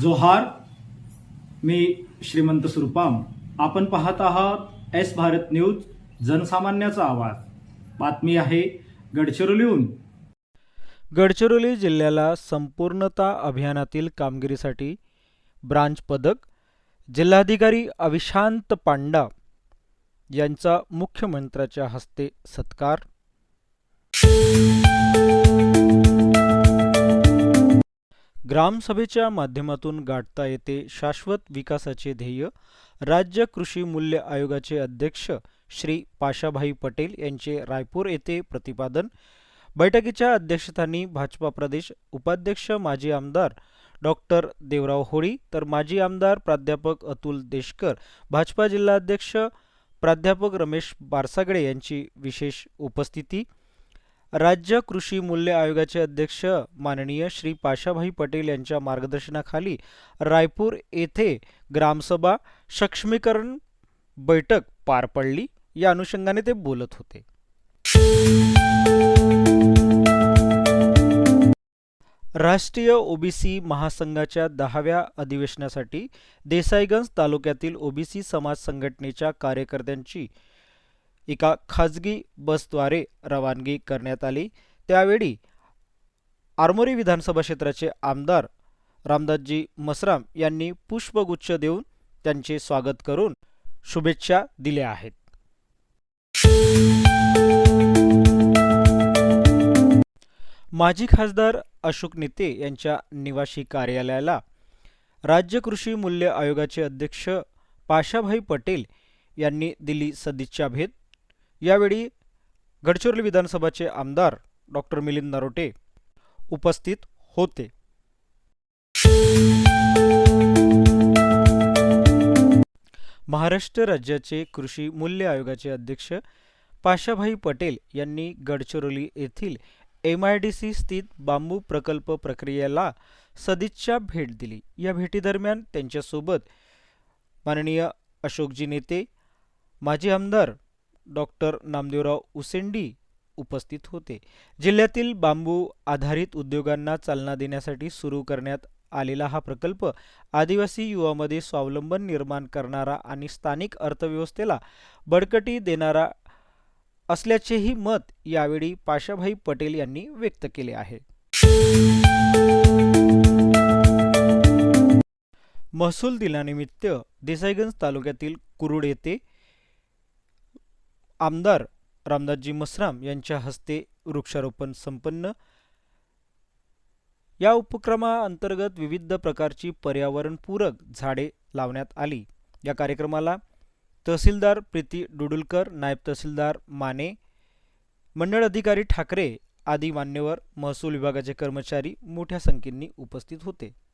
जोहार मी श्रीमंत सुरपाम. आपण पाहत आहात एस भारत न्यूज जनसामान्याचा आवाज. बातमी आहे गडचिरोलीहून गडचिरोली जिल्ह्याला संपूर्णता अभियानातील कामगिरीसाठी ब्रांच पदक जिल्हाधिकारी अविशांत पांडा यांचा मुख्यमंत्र्याच्या हस्ते सत्कार. ग्रामसभेच्या माध्यमातून गाठता येते शाश्वत विकासाचे ध्येय राज्य कृषी मूल्य आयोगाचे अध्यक्ष श्री पाशाभाई पटेल यांचे रायपूर येथे प्रतिपादन बैठकीच्या अध्यक्षस्थानी भाजपा प्रदेश उपाध्यक्ष माजी आमदार डॉक्टर देवराव होळी तर माजी आमदार प्राध्यापक अतुल देशकर भाजपा जिल्हाध्यक्ष प्राध्यापक रमेश बारसागडे यांची विशेष उपस्थिती राज्य कृषी मूल्य आयोगाचे अध्यक्ष माननीय श्री पाशाभाई पटेल यांच्या मार्गदर्शनाखाली रायपूर येथे ग्रामसभा सक्षमीकरण बैठक पार पडली. या अनुषंगाने ते बोलत होते. राष्ट्रीय ओबीसी महासंघाच्या दहाव्या अधिवेशनासाठी देसाईगंज तालुक्यातील ओबीसी समाज संघटनेच्या कार्यकर्त्यांची एका खाजगी बसद्वारे रवानगी करण्यात आली. त्यावेळी आरमोरी विधानसभा क्षेत्राचे आमदार रामदासजी मसराम यांनी पुष्पगुच्छ देऊन त्यांचे स्वागत करून शुभेच्छा दिल्या आहेत. माजी खासदार अशोक नेते यांच्या निवासी कार्यालयाला राज्य कृषी मूल्य आयोगाचे अध्यक्ष पाशाभाई पटेल यांनी दिली सदिच्छा भेट. यावेळी गडचिरोली विधानसभाचे आमदार डॉक्टर मिलिंद नरोटे उपस्थित होते. महाराष्ट्र राज्याचे कृषी मूल्य आयोगाचे अध्यक्ष पाशाभाई पटेल यांनी गडचिरोली येथील एम आय डी सी स्थित बांबू प्रकल्प प्रक्रियेला सदिच्छा भेट दिली. या भेटीदरम्यान त्यांच्यासोबत माननीय अशोकजी नेते माजी आमदार डॉक्टर नामदेवराव उसेंडी उपस्थित होते. जिल्ह्यातील बांबू आधारित उद्योगांना चालना देण्यासाठी सुरू करण्यात आलेला हा प्रकल्प आदिवासी युवामध्ये स्वावलंबन निर्माण करणारा आणि स्थानिक अर्थव्यवस्थेला बळकटी देणारा असल्याचेही मत यावेळी पाशाभाई पटेल यांनी व्यक्त केले आहे. महसूल दिनानिमित्त देसाईगंज तालुक्यातील कुरुड येथे आमदार रामदासजी मसराम यांच्या हस्ते वृक्षारोपण संपन्न. या उपक्रमाअंतर्गत विविध प्रकारची पर्यावरणपूरक झाडे लावण्यात आली. या कार्यक्रमाला तहसीलदार प्रीती डुडुलकर नायब तहसीलदार माने मंडळ अधिकारी ठाकरे आदी मान्यवर महसूल विभागाचे कर्मचारी मोठ्या संख्येने उपस्थित होते.